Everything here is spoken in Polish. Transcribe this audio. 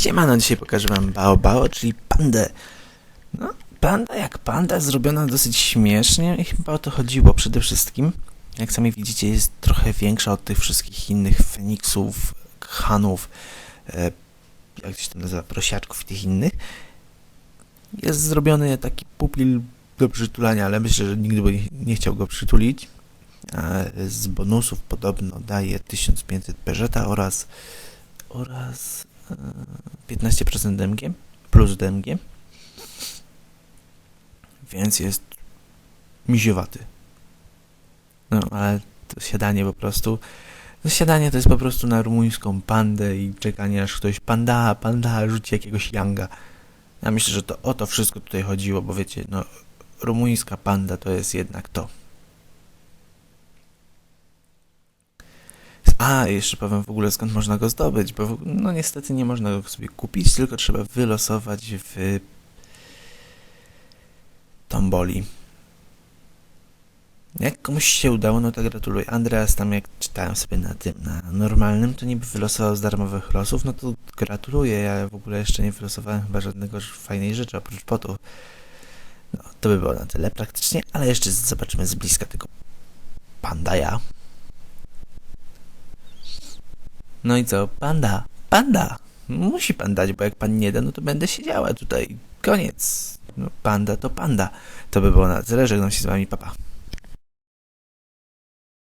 Siemano, dzisiaj pokażę wam Bao Bao, czyli pandę. No, panda jak panda, zrobiona dosyć śmiesznie i chyba o to chodziło przede wszystkim. Jak sami widzicie, jest trochę większa od tych wszystkich innych Feniksów, Hanów, e, jak się tam nazywa, prosiaczków i tych innych. Jest zrobiony taki pupil do przytulania, ale myślę, że nigdy by nie chciał go przytulić. Z bonusów podobno daje 1500 peżeta oraz oraz e, 15% DMG plus DMG więc jest miziowaty no ale to siadanie po prostu to siadanie to jest po prostu na rumuńską pandę i czekanie aż ktoś panda, panda rzuci jakiegoś yanga ja myślę, że to o to wszystko tutaj chodziło, bo wiecie, no rumuńska panda to jest jednak to A, jeszcze powiem w ogóle skąd można go zdobyć, bo no niestety nie można go sobie kupić, tylko trzeba wylosować w tomboli. Jak komuś się udało, no to gratuluję. Andreas tam jak czytałem sobie na tym, na normalnym, to niby wylosował z darmowych losów, no to gratuluję. Ja w ogóle jeszcze nie wylosowałem chyba żadnego fajnej rzeczy oprócz potu. No, to by było na tyle praktycznie, ale jeszcze zobaczymy z bliska tego pandaja. No i co? Panda! Panda! Musi pan dać, bo jak pan nie da, no to będę siedziała tutaj. Koniec. No, panda to panda. To by było na tyle. Żegnam się z wami, papa.